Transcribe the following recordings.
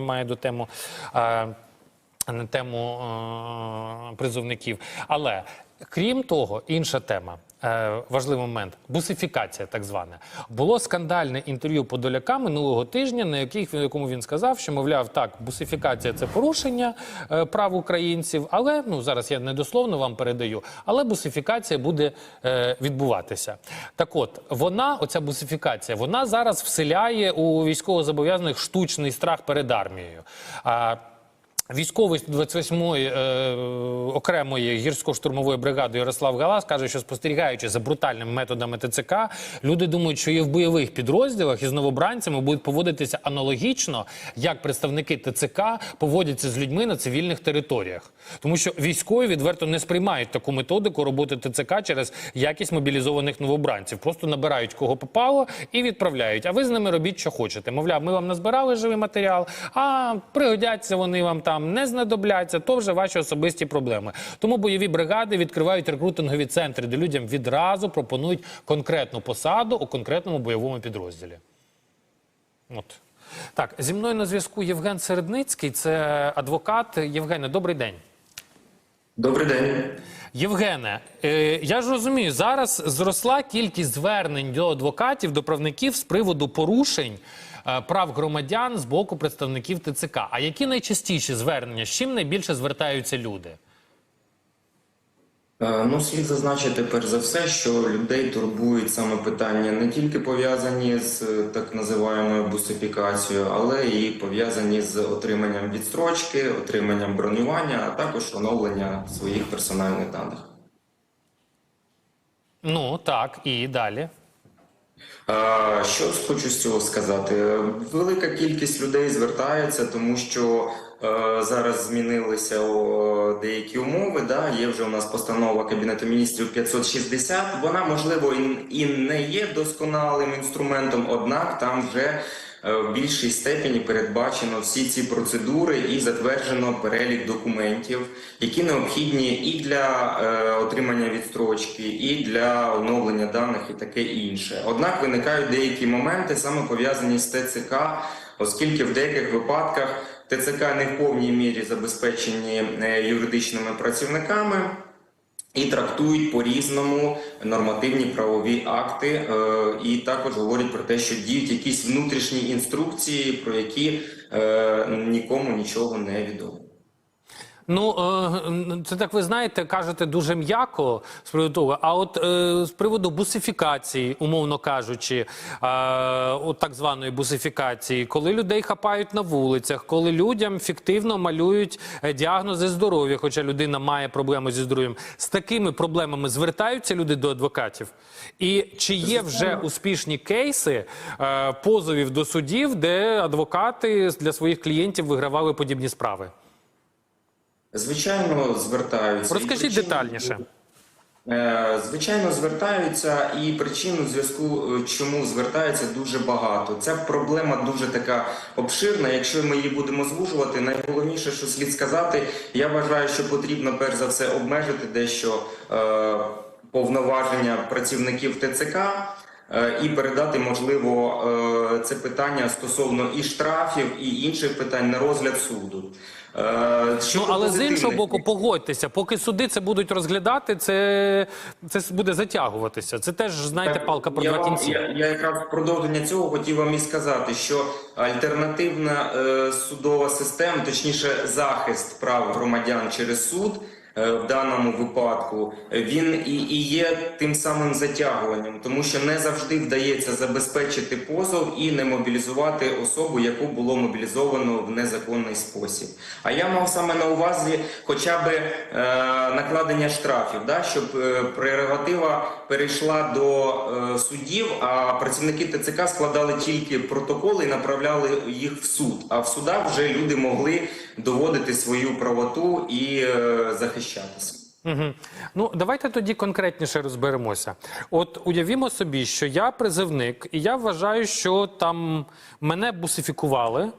має до тему. е, На тему е, призовників. Але крім того, інша тема, важливий момент бусифікація, так звана. Було скандальне інтерв'ю Подоляка минулого тижня, на яких, якому він сказав, що, мовляв, так, бусифікація це порушення е, прав українців, але ну зараз я недословно вам передаю, але бусифікація буде е, відбуватися. Так от, вона, оця бусифікація, вона зараз вселяє у військовозобов'язаних штучний страх перед армією. Військовий 28-ї е, окремої гірсько-штурмової бригади Ярослав Галас каже, що спостерігаючи за брутальними методами ТЦК, люди думають, що і в бойових підрозділах із новобранцями будуть поводитися аналогічно, як представники ТЦК поводяться з людьми на цивільних територіях, тому що військові відверто не сприймають таку методику роботи ТЦК через якість мобілізованих новобранців. Просто набирають кого попало і відправляють. А ви з ними робіть, що хочете. Мовляв, ми вам назбирали живий матеріал, а пригодяться вони вам там не знадобляться. То вже ваші особисті проблеми. Тому бойові бригади відкривають рекрутингові центри, де людям відразу пропонують конкретну посаду у конкретному бойовому підрозділі. От. Так, зі мною на зв'язку Євген Середницький, це адвокат. Євгене, добрий день. Добрий день. Євгене, е, я ж розумію, зараз зросла кількість звернень до адвокатів, до правників з приводу порушень е, прав громадян з боку представників ТЦК. А які найчастіші звернення? З чим найбільше звертаються люди? Е, Ну, слід зазначити перш за все, що людей турбують саме питання не тільки пов'язані з е, так називаємою бусифікацією, але і пов'язані з отриманням відстрочки, отриманням бронювання, а також оновлення своїх персональних даних. Ну так, і далі. Е, Що хочу з цього сказати? Велика кількість людей звертається, тому що зараз змінилися деякі умови. Да? Є вже у нас постанова Кабінету міністрів 560. Вона можливо і, і не є досконалим інструментом, однак там вже е, в більшій степені передбачено всі ці процедури і затверджено перелік документів, які необхідні і для е, отримання відстрочки, і для оновлення даних, і таке інше. Однак виникають деякі моменти, саме пов'язані з ТЦК, оскільки в деяких випадках ТЦК не в повній мірі забезпечені е, юридичними працівниками. І трактують по-різному нормативні правові акти, е, і також говорять про те, що діють якісь внутрішні інструкції, про які е, нікому нічого не відомо. Ну, е, це так ви знаєте, кажете дуже м'яко з приводу того. А от е, з приводу бусифікації, умовно кажучи, е, от так званої бусифікації, коли людей хапають на вулицях, коли людям фіктивно малюють діагнози здоров'я, хоча людина має проблеми зі здоров'ям, з такими проблемами звертаються люди до адвокатів. І чи є вже успішні кейси позовів до судів, де адвокати для своїх клієнтів вигравали подібні справи? Звичайно, звертаються. Розкажіть причини- детальніше. Е, Звичайно, звертаються, і причин у зв'язку, е, чому звертаються, дуже багато. Ця проблема дуже така обширна. Якщо ми її будемо звужувати, найголовніше, що слід сказати, я вважаю, що потрібно перш за все обмежити дещо е, повноваження працівників ТЦК. Е, І передати можливо е, це питання стосовно і штрафів, і інших питань на розгляд суду. Е, Ну, але з іншого боку, погодьтеся, поки суди це будуть розглядати, це, це буде затягуватися. Це теж, знаєте, палка про я два кінці. Я, я якраз в продовження цього хотів вам і сказати, що альтернативна е, судова система, точніше, захист прав громадян через суд. Е, В даному випадку він і, і є тим самим затягуванням, тому що не завжди вдається забезпечити позов і не мобілізувати особу, яку було мобілізовано в незаконний спосіб. А я мав саме на увазі, хоча б е, накладення штрафів, да, щоб е, прерогатива перейшла до е, судів, а працівники ТЦК складали тільки протоколи і направляли їх в суд. А в судах вже люди могли доводити свою правоту і е, захищатися. Угу. Ну, давайте тоді конкретніше розберемося. От уявімо собі, що я призивник, і я вважаю, що там мене бусифікували.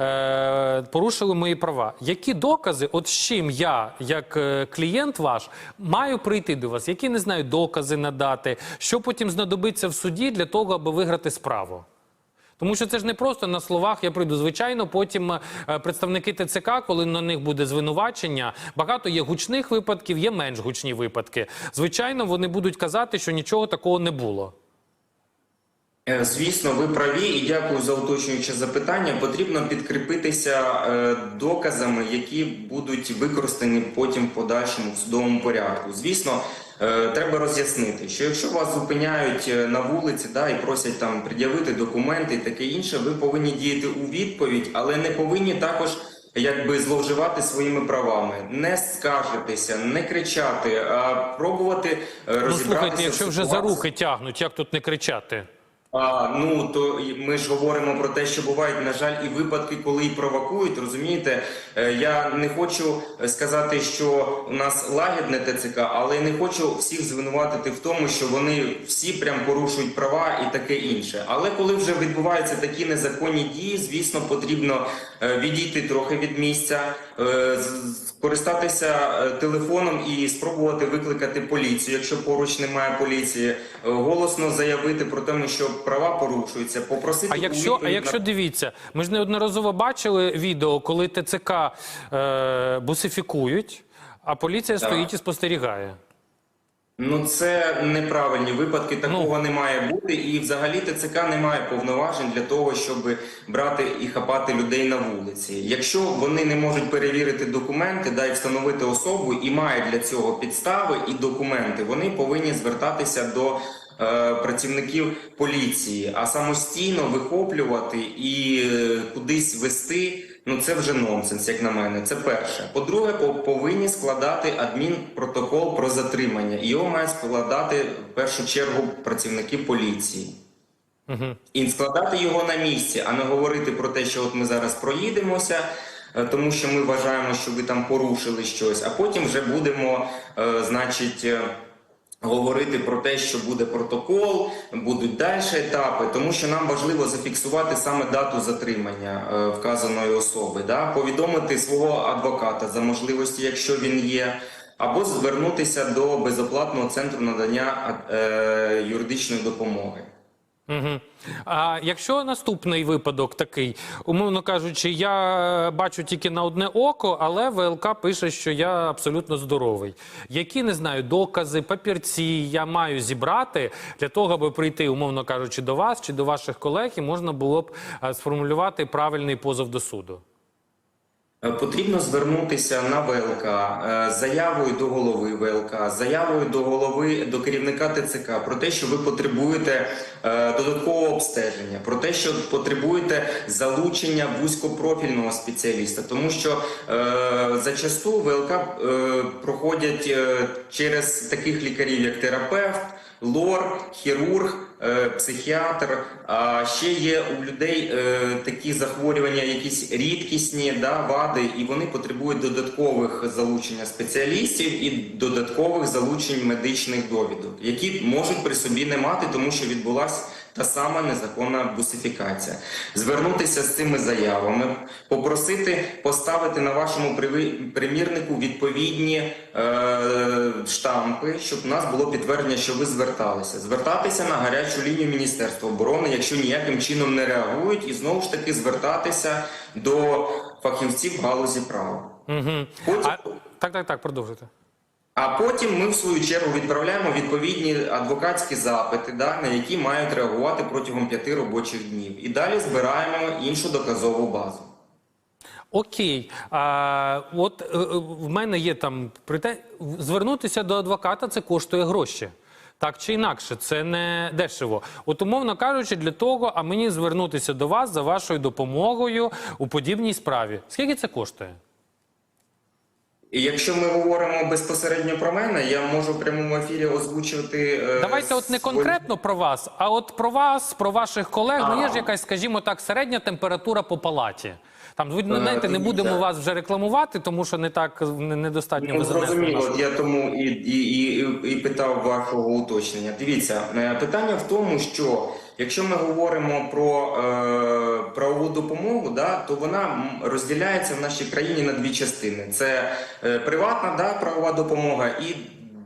Е, порушили мої права. Які докази, от з чим я, як е, клієнт ваш, маю прийти до вас? Які не знаю докази надати, що потім знадобиться в суді для того, аби виграти справу? Тому що це ж не просто на словах я прийду. Звичайно, потім е, представники ТЦК, коли на них буде звинувачення, багато є гучних випадків, є менш гучні випадки. Звичайно, вони будуть казати, що нічого такого не було. Е, Звісно, ви праві, і дякую за уточнююче запитання. Потрібно підкріпитися е, доказами, які будуть використані потім в подальшому в судовому порядку. Звісно, треба роз'яснити, що якщо вас зупиняють е, на вулиці, да і просять там пред'явити документи і таке інше, ви повинні діяти у відповідь, але не повинні також. Якби зловживати своїми правами, не скаржитися, не кричати, а пробувати розібратися. Ну розібратися. слухайте, якщо вже за руки тягнуть, як тут не кричати? А, ну то ми ж говоримо про те, що бувають, на жаль, і випадки, коли і провокують. Розумієте, Е, я не хочу сказати, що у нас лагідне ТЦК, але не хочу всіх звинуватити в тому, що вони всі прям порушують права і таке інше. Але коли вже відбуваються такі незаконні дії, звісно, потрібно е, відійти трохи від місця, е, скористатися е, телефоном і спробувати викликати поліцію, якщо поруч немає поліції, е, голосно заявити про те, що права порушуються, попросити А якщо, а якщо дивіться, ми ж неодноразово бачили відео, коли ТЦК е, бусифікують, а поліція Так. стоїть і спостерігає. Ну це неправильні випадки. Ну. Такого не має бути, і взагалі ТЦК не має повноважень для того, щоб брати і хапати людей на вулиці. Якщо вони не можуть перевірити документи, да і встановити особу, і мають для цього підстави і документи, вони повинні звертатися до. е, Працівників поліції, а самостійно вихоплювати і е, кудись вести, ну це вже нонсенс, як на мене. Це перше. По-друге, по- повинні складати адмінпротокол про затримання. Його мають складати в першу чергу працівники поліції. І складати його на місці, а не говорити про те, що от ми зараз проїдемося, е, тому що ми вважаємо, що ви там порушили щось, а потім вже будемо, е, значить. Говорити про те, що буде протокол, будуть далі етапи, тому що нам важливо зафіксувати саме дату затримання е, вказаної особи, да? повідомити свого адвоката за можливості, якщо він є, або звернутися до безоплатного центру надання е, юридичної допомоги. Угу. А якщо наступний випадок такий, умовно кажучи, я бачу тільки на одне око, але ВЛК пише, що я абсолютно здоровий. Які не знаю, докази, папірці я маю зібрати для того, аби прийти, умовно кажучи, до вас чи до ваших колег, і можна було б е, сформулювати правильний позов до суду. Е, Потрібно звернутися на ВЛК е, заявою до голови ВЛК, заявою до голови до керівника ТЦК про те, що ви потребуєте е, додаткового обстеження, про те, що потребуєте залучення вузькопрофільного спеціаліста, тому що е, зачасту ВЛК е, проходять через таких лікарів, як терапевт. Лор, хірург, психіатр. А ще є у людей е, такі захворювання, якісь рідкісні да, вади, і вони потребують додаткових залучення спеціалістів і додаткових залучень медичних довідок, які можуть при собі не мати, тому що відбулася та сама незаконна бусифікація. Звернутися з цими заявами, попросити поставити на вашому примірнику відповідні е, штампи, щоб у нас було підтвердження, що ви зверталися. Звертатися на гарячу лінію Міністерства оборони, якщо ніяким чином не реагують, і знову ж таки звертатися до фахівців галузі права. Угу. Потім- А, так, так, так, продовжуйте. А потім ми в свою чергу відправляємо відповідні адвокатські запити, да, на які мають реагувати протягом п'яти робочих днів. І далі збираємо іншу доказову базу. Окей, а, от е, е, в мене є там прите... звернутися до адвоката це коштує гроші. Так чи інакше, це не дешево. От умовно кажучи, для того, а мені звернутися до вас за вашою допомогою у подібній справі. Скільки це коштує? І якщо ми говоримо безпосередньо про мене, я можу в прямому ефірі озвучувати. е, Давайте, от не конкретно про вас, а от про вас, про ваших колег. Ну є ж якась, скажімо так, середня температура по палаті. Там ви Е, знаєте, не будемо вас вже рекламувати, тому що не так недостатньо Ну, ви зрозуміло, я тому і, і, і, і питав вашого уточнення. Дивіться, е, питання в тому, що якщо ми говоримо про е, правову допомогу, да, то вона розділяється в нашій країні на дві частини: це е, приватна да, правова допомога і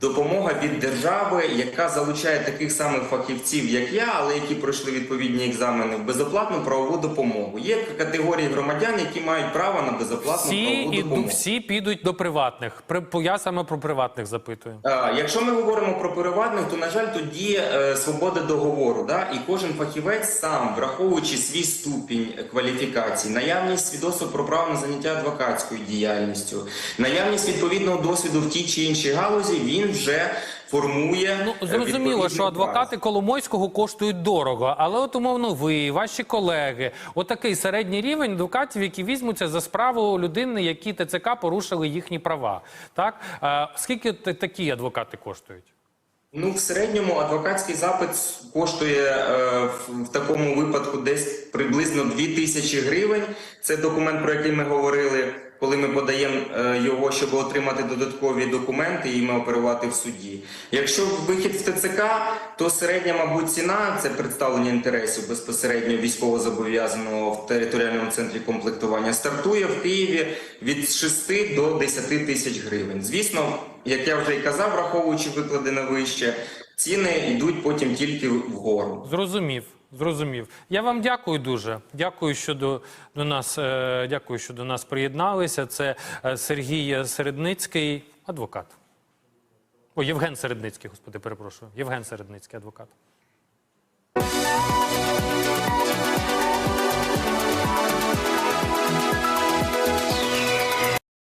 допомога від держави, яка залучає таких самих фахівців, як я, але які пройшли відповідні екзамени в безоплатну правову допомогу. Є категорії громадян, які мають право на безоплатну Всі, правову і, допомогу. всі підуть до приватних. При, я саме про приватних запитую. А, Якщо ми говоримо про приватних, то на жаль, тут діє е, свобода договору. Да? І кожен фахівець сам, враховуючи свій ступінь кваліфікації, наявність свідоцтва про право на заняття адвокатською діяльністю, наявність відповідного досвіду в тій чи іншій галузі, він вже формує. Ну е, зрозуміло, що адвокати Коломойського коштують дорого, але от умовно ви, ваші колеги, отакий середній рівень адвокатів, які візьмуться за справу людини, які ТЦК порушили їхні права. Так а, скільки такі адвокати коштують? Ну, в середньому адвокатський запит коштує е, в, в такому випадку десь приблизно 2 тисячі гривень. Це документ, про який ми говорили, коли ми подаємо е, його, щоб отримати додаткові документи і ми оперувати в суді. Якщо вихід в ТЦК, то середня, мабуть, ціна це представлення інтересів безпосередньо військовозобов'язаного в територіальному центрі комплектування стартує в Києві від 6 до 10 тисяч гривень. Звісно, як я вже і казав, враховуючи викладене вище, ціни йдуть потім тільки вгору. Зрозумів. Зрозумів. Я вам дякую дуже. Дякую, що до, до нас е, дякую, що до нас приєдналися. Це е, Сергій Середницький, адвокат. О, Євген Середницький, господи, перепрошую. Євген Середницький, адвокат.